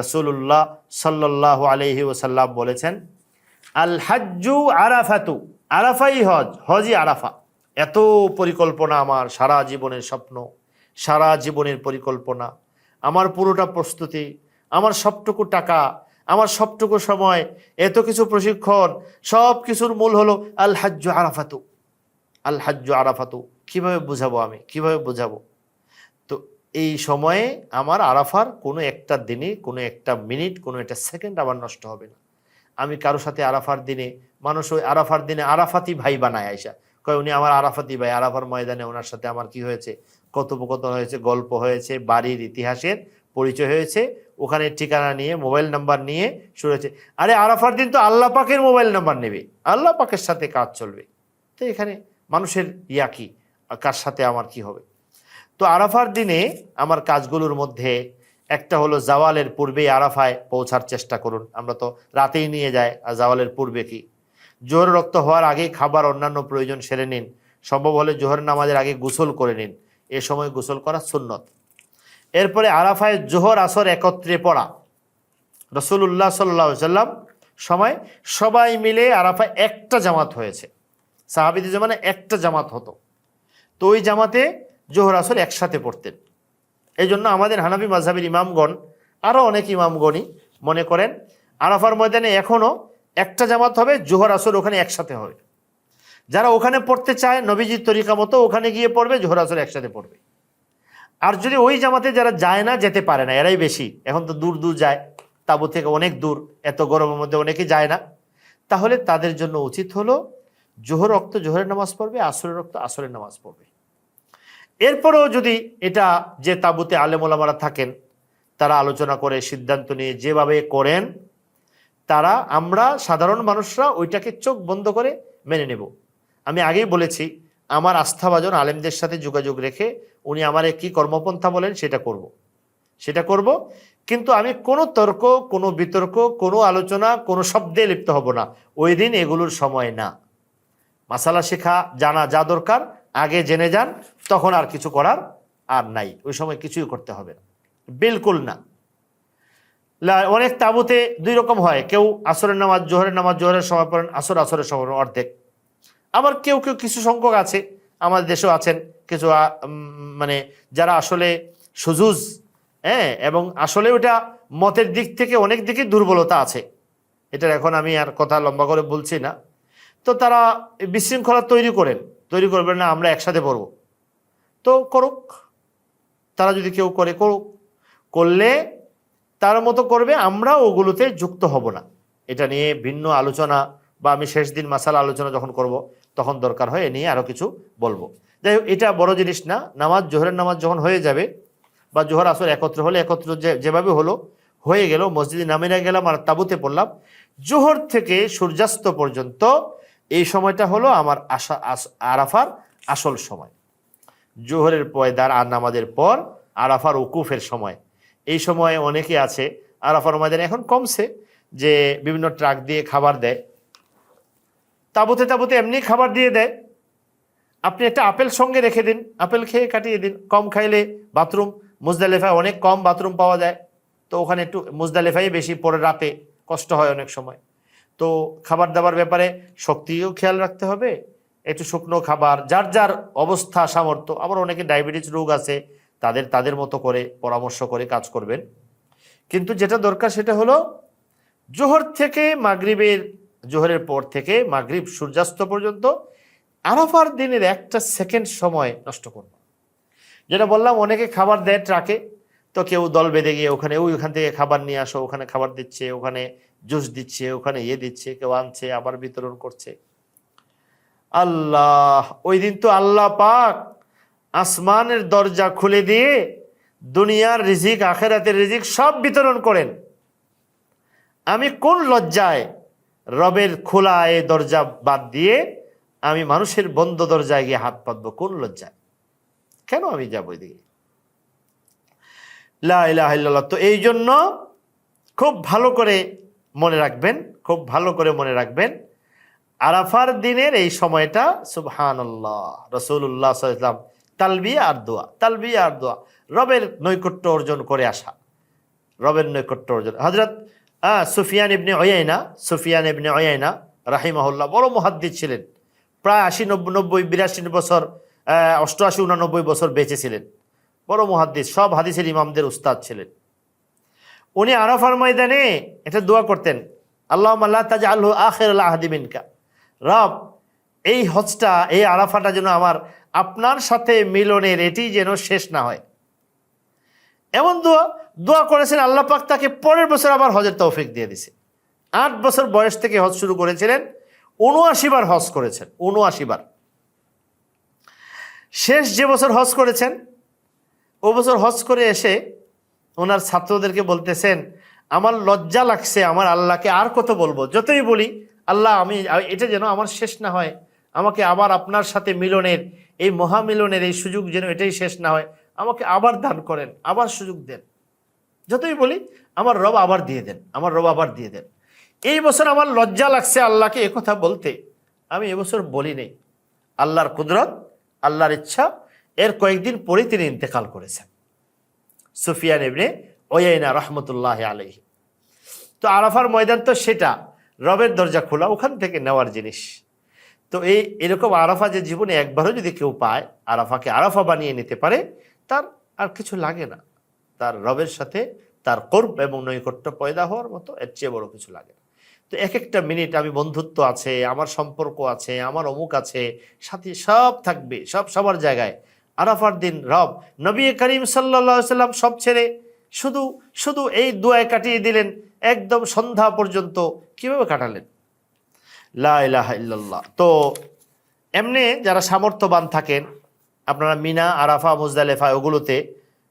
রসুল্লাহ সাল্লাহ আলহি ওসাল্লাম বলেছেন, আল হাজ্জু আরাফাতু, আরাফাই হজ, হজই আরাফা। এত পরিকল্পনা আমার, সারা জীবনের স্বপ্ন, সারা জীবনের পরিকল্পনা। আমার পুরোটা প্রস্তুতি, আমার সবটুকু টাকা, আমার সবটুকু সময়, এত কিছু প্রশিক্ষণ, সব কিছুর মূল হলো আল হাজ্জু আরাফাতু। আল হাজ্জু আরাফাতু। কীভাবে বুঝাবো আমি? কীভাবে বুঝাবো? এই সময়ে আমার আরাফার কোনো একটা দিনে, কোনো একটা মিনিট, কোনো একটা সেকেন্ড আমার নষ্ট হবে না। আমি কারোর সাথে আরাফার দিনে, মানুষ ওই আরাফার দিনে আরাফাতি ভাই বানায় আইসা কয়, উনি আমার আরাফাতি ভাই, আরাফার ময়দানে ওনার সাথে আমার কি হয়েছে? কথোপকথন হয়েছে, গল্প হয়েছে, বাড়ির ইতিহাসের পরিচয় হয়েছে, ওখানে ঠিকানা নিয়ে, মোবাইল নাম্বার নিয়ে শুরু হয়েছে। আরে আরাফার দিন তো আল্লাহ পাকের মোবাইল নাম্বার নেবে। আল্লাহ পাকের সাথে কাজ চলবে। তো এখানে মানুষের ইয়া কি? কার সাথে আমার কি হবে? তো আরাফার দিনে আমার কাজগুলোর মধ্যে একটা হলো জাওয়ালের পূর্বেই আরাফায় পৌঁছার চেষ্টা করুন। আমরা তো রাতেই নিয়ে যাই, আর জাওয়ালের পূর্বে কি? জোহর রক্ত হওয়ার আগেই খাবার অন্যান্য প্রয়োজন সেরে নিন। সম্ভব হলে জোহর নামাজের আগে গোসল করে নিন। এ সময় গোসল করা সুন্নত। এরপরে আরাফায় জোহর আসর একত্রে পড়া। রসুল্লাহ সাল্লা সাল্লাম সময় সবাই মিলে আরাফায় একটা জামাত হয়েছে। সাহাবিদের জামানে একটা জামাত হতো। তো ওই জামাতে জোহর আসর একসাথে পড়তেন। এই জন্য আমাদের হানাফি মাঝহাবের ইমামগণ আরও অনেক ইমামগণই মনে করেন, আরাফার ময়দানে এখনও একটা জামাত হবে, জোহর আসর ওখানে একসাথে হবে। যারা ওখানে পড়তে চায়, নবীজির তরিকা মতো ওখানে গিয়ে পড়বে, জোহর আসর একসাথে পড়বে। আর যদি ওই জামাতে যারা যায় না, যেতে পারে না, এরাই বেশি। এখন তো দূর দূর যায়, তাবু থেকে অনেক দূর, এত গরমের মধ্যে অনেকে যায় না। তাহলে তাদের জন্য উচিত হলো, জোহর রক্ত জোহরের নামাজ পড়বে, আসরের রক্ত আসরের নামাজ পড়বে। এরপরেও যদি এটা যে তাবুতে আলেমোলামারা থাকেন, তারা আলোচনা করে, সিদ্ধান্ত নিয়ে যেভাবে করেন, তারা, আমরা সাধারণ মানুষরা ওইটাকে চোখ বন্ধ করে মেনে নেব। আমি আগেই বলেছি, আমার আস্থাভাজন আলেমদের সাথে যোগাযোগ রেখে উনি আমার কি কর্মপন্থা বলেন সেটা করব। সেটা করব, কিন্তু আমি কোনো তর্ক, কোনো বিতর্ক, কোনো আলোচনা, কোনো শব্দে লিপ্ত হব না। ওই দিন এগুলোর সময় না। মাসালা শেখা জানা যা দরকার আগে জেনে যান, তখন আর কিছু করার আর নাই। ওই সময় কিছুই করতে হবে না। বিলকুল না। অনেক তাবুতে দুই রকম হয়। কেউ আসরের নামাজ, জোহরের নামাজ, জোহরের সময় পড়েন, আসর, আসরের সময় অর্ধেক। আবার কেউ কেউ কিছু সংখ্যক আছে, আমাদের দেশেও আছেন, কিছু মানে যারা আসলে সুজুজ হ্যাঁ এবং আসলে ওটা মতের দিক থেকে অনেক দিকে দুর্বলতা আছে। এটার এখন আমি আর কথা লম্বা করে বলছি না। তো তারা বিশৃঙ্খলা তৈরি করেন। তৈরি করবেন না, আমরা একসাথে পড়ব। তো করুক। তারা যদি কেউ করে, করুক। করলে তার মতো করবে, আমরা ওগুলোতে যুক্ত হব না। এটা নিয়ে ভিন্ন আলোচনা বা আমি শেষ দিন মাসালা আলোচনা যখন করব, তখন দরকার হয় এ নিয়ে আরও কিছু বলব। যাই হোক, এটা বড় জিনিস না। নামাজ, জোহরের নামাজ যখন হয়ে যাবে বা জোহর আসর একত্র হলে, একত্র যেভাবে হলো, হয়ে গেল, মসজিদে নামিয়ে গেলাম আর তাবুতে পড়লাম, জোহর থেকে সূর্যাস্ত পর্যন্ত এই সময়টা হলো আমার আশা আরাফার আসল সময়। জোহরের পয়দার আর নামাজের পর আরাফার উকুফের সময়। এই সময়ে অনেকে আছে, আরাফার ময়দানে এখন কমছে, যে বিভিন্ন ট্রাক দিয়ে খাবার দেয়। তাবুতে তাবুতে এমনি খাবার দিয়ে দেয়। আপনি একটা আপেল সঙ্গে রেখে দিন, আপেল খেয়ে কাটিয়ে দিন। কম খাইলে বাথরুম, মুজদালেফায় অনেক কম বাথরুম পাওয়া যায়। তো ওখানে একটু মুজদালেফাই বেশি পরে রাতে কষ্ট হয় অনেক সময়। তো খাবার দাবার ব্যাপারে শক্তিও খেয়াল রাখতে হবে। একটু শুকনো খাবার, যার যার অবস্থা, সামর্থ্য, আবার অনেকে ডায়াবেটিস রোগ আছে, তাদের তাদের মতো করে পরামর্শ করে কাজ করবেন। কিন্তু যেটা দরকার সেটা হলো, জোহর থেকে মাগরিবের, জোহরের পর থেকে মাগরিব সূর্যাস্ত পর্যন্ত আরাফার দিনের একটা সেকেন্ড সময় নষ্ট করব। যেটা বললাম, অনেকে খাবার দেয় ট্রাকে, তো কেউ দল বেঁধে গিয়ে ওখানে, ওই ওখান থেকে খাবার নিয়ে আসো, ওখানে খাবার দিচ্ছে, ওখানে জুস দিচ্ছে, ওখানে ইয়ে দিচ্ছে, কেউ আনছে, আবার বিতরণ করছে। আল্লাহ, ওই দিন তো আল্লাহ পাক আসমানের দরজা খুলে দিয়ে দুনিয়ার রিজিক, আখেরাতের রিজিক সব বিতরণ করেন। আমি কোন লজ্জায় রবের খোলা এ দরজা বাদ দিয়ে আমি মানুষের বন্ধ দরজায় গিয়ে হাত পাতবো? কোন লজ্জায়? কেন আমি যাব এদিকে লা ইলাহা ইল্লাল্লাহ। তো এই জন্য খুব ভালো করে মনে রাখবেন, খুব ভালো করে মনে রাখবেন। আরাফার দিনের এই সময়টা সুবহান আল্লাহ রসুল্লাহ সাল্লাম তালবিয়া আর দোয়া তালবিয়া আর দোয়া, রবের নৈকট্য অর্জন করে আসা, রবের নৈকট্য অর্জন। হজরত সুফিয়ান ইবনে অয়াইনা সুফিয়ান ইবনে অয়াইনা রাহিমাহুল্লাহ বড় মহাদ্দিদ ছিলেন, প্রায় আশি, নব্বই নব্বই, বিরাশি বছর অষ্টআশি, উনানব্বই বছর বেঁচে ছিলেন। বড় মহাদ্দিস, সব হাদিসের ইমামদের উস্তাদ ছিলেন। উনি আরাফার ময়দানে এটা দোয়া করতেন। আল্লাহ আল্লাহ তাজ আল্লাহ আখের আল্লাহ আহাদিমিনকা রব, এই হজটা, এই আরাফাটা যেন আমার, আপনার সাথে মিলনের এটি যেন শেষ না হয়। এমন দোয়া দোয়া করেছেন, আল্লাহ পাক তাকে পরের বছর আবার হজের তৌফিক দিয়ে দিছে। আট বছর বয়স থেকে হজ শুরু করেছিলেন, উনআশি বার হজ করেছেন, উনআশি বার। শেষ যে বছর হজ করেছেন, ও বছর হজ করে এসে ওনার ছাত্রদেরকে বলতেছেন, আমার লজ্জা লাগছে, আমার আল্লাহকে আর কত বলব? যতই বলি, আল্লাহ, আমি, এটা যেন আমার শেষ না হয়, আমাকে আবার আপনার সাথে মিলনের, এই মহামিলনের এই সুযোগ যেন এটাই শেষ না হয়, আমাকে আবার দান করেন, আবার সুযোগ দেন। যতই বলি, আমার রব আবার দিয়ে দেন, আমার রব আবার দিয়ে দেন। এই বছর আমার লজ্জা লাগছে আল্লাহকে কথা বলতে। আমি এবছর বলি নেই। আল্লাহর কুদরত, আল্লাহর ইচ্ছা, এর কয়েকদিন পরেই তিনি ইন্তেকাল করেছেন। সুফিয়ান ইবনে ওয়াইনা রহমতুল্লাহ আলহি তো আরাফার ময়দান তো সেটা, রবের দরজা খোলা, ওখান থেকে নেওয়ার জিনিস। তো এই, এরকম আরাফা যে জীবনে একবারও যদি কেউ পায়, আরাফাকে আরাফা বানিয়ে নিতে পারে, তার আর কিছু লাগে না। তার রবের সাথে তার কর্ম এবং নৈকট্য পয়দা হওয়ার মতো এর চেয়ে বড় কিছু লাগে না। তো এক একটা মিনিট আমি বন্ধুত্ব আছে, আমার সম্পর্ক আছে, আমার অমুক আছে, সাথে সব থাকবে, সব সবার জায়গায়। আরাফার দিন রব। নবী করিম সাল্লা সাল্লাম সব ছেড়ে শুধু শুধু এই দুয়ায় কাটিয়ে দিলেন, একদম সন্ধ্যা পর্যন্ত কীভাবে কাটালেন? লা ইলাহা ইল্লাল্লাহ। তো এমনি যারা সামর্থ্যবান থাকেন, আপনারা মিনা, আরাফা, মুজদালেফা ওগুলোতে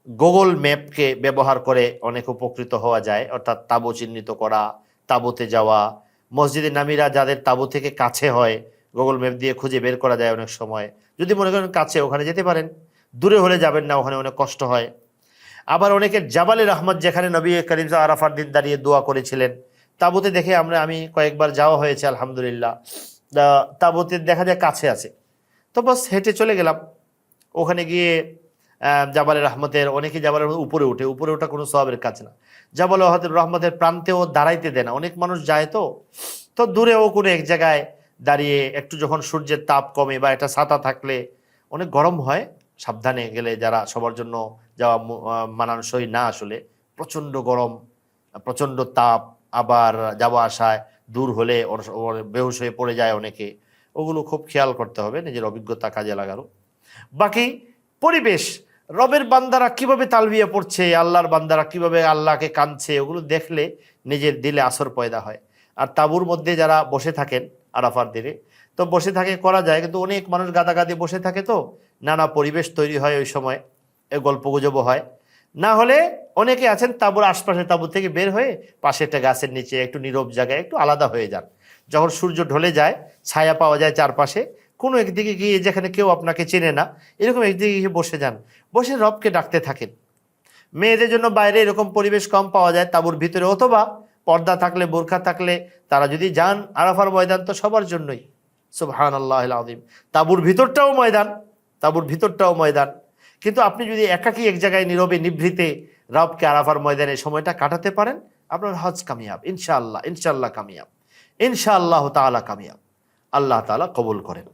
গুগল ম্যাপকে ব্যবহার করে অনেক উপকৃত হওয়া যায়। অর্থাৎ তাবু চিহ্নিত করা, তাবুতে যাওয়া, মসজিদে নামিরা যাদের তাবু থেকে কাছে হয় গুগল ম্যাপ দিয়ে খুঁজে বের করা যায় অনেক সময়। যদি মনে করেন কাছে ওখানে যেতে পারেন দূরে হলে যাবেন না ওখানে অনেক কষ্ট হয়। আবার অনেকের জাবালে রহমত যেখানে নবী করিম আরাফার দিন দাঁড়িয়ে দোয়া করেছিলেন তাবুতে দেখে আমরা আমি কয়েকবার যাওয়া হয়েছে আলহামদুলিল্লাহ। তাবুতে দেখা যায় কাছে আছে। তো বাস হেঁটে চলে গেলাম। ওখানে গিয়ে আহ, জাবালে রহমতের অনেকে জাবালের উপরে উঠে উপরে ওঠা কোনো সবের কাজ না। জাবাল রহমতের প্রান্তেও দাঁড়াইতে দেয় না। অনেক মানুষ যায় তো তো দূরেও কোনো এক জায়গায় দাঁড়িয়ে একটু যখন সূর্যের তাপ কমে বা একটা ছাতা থাকলে অনেক গরম হয়, সাবধানে গেলে যারা সবার জন্য যাওয়া মানানসই না আসলে, প্রচণ্ড গরম, প্রচণ্ড তাপ, আবার যাওয়া আসায় দূর হলে বেহুশ হয়ে পড়ে যায় অনেকে, ওগুলো খুব খেয়াল করতে হবে, নিজের অভিজ্ঞতা কাজে লাগানো বাকি পরিবেশ, রবের বান্দারা কীভাবে তালবিয়া পড়ছে, আল্লাহর বান্দারা কীভাবে আল্লাহকে কাঁদছে, ওগুলো দেখলে নিজের দিলে আসর পয়দা হয়। আর তাঁবুর মধ্যে যারা বসে থাকেন আরাফার দিনে, তো বসে থাকে করা যায়, কিন্তু অনেক মানুষ গাদাগাদি বসে থাকে তো, নানা পরিবেশ তৈরি হয় ওই সময়, এ গল্প গুজবও হয়। না হলে অনেকে আছেন তাঁবুর আশপাশে তাঁবু থেকে বের হয়ে পাশে একটা গাছের নিচে একটু নীরব জায়গায় একটু আলাদা হয়ে যান। যখন সূর্য ঢলে যায়, ছায়া পাওয়া যায় চারপাশে, কোনো একদিকে গিয়ে যেখানে কেউ আপনাকে চেনে না, এরকম একদিকে গিয়ে বসে যান। বসে রবকে ডাকতে থাকেন। মেয়েদের জন্য বাইরে এরকম পরিবেশ কম পাওয়া যায় তাঁবুর ভিতরে, অথবা পর্দা থাকলে, বোরখা থাকলে, তারা যদি যান, আরাফার ময়দান তো সবার জন্যই। সুবহান আল্লাহ আদিম তাবুর ভিতরটাও ময়দান, তাবুর ভিতরটাও ময়দান। কিন্তু আপনি যদি একাকী এক জায়গায় নীরবে, নিভৃতে রবকে আরাফার ময়দানে সময়টা কাটাতে পারেন, আপনার হজ কামিয়াব। ইনশাআল্লাহ ইনশাআল্লাহ কামিয়াব। ইনশাআল্লাহ তাআলা কামিয়াব। আল্লাহ তাআলা কবুল করেন।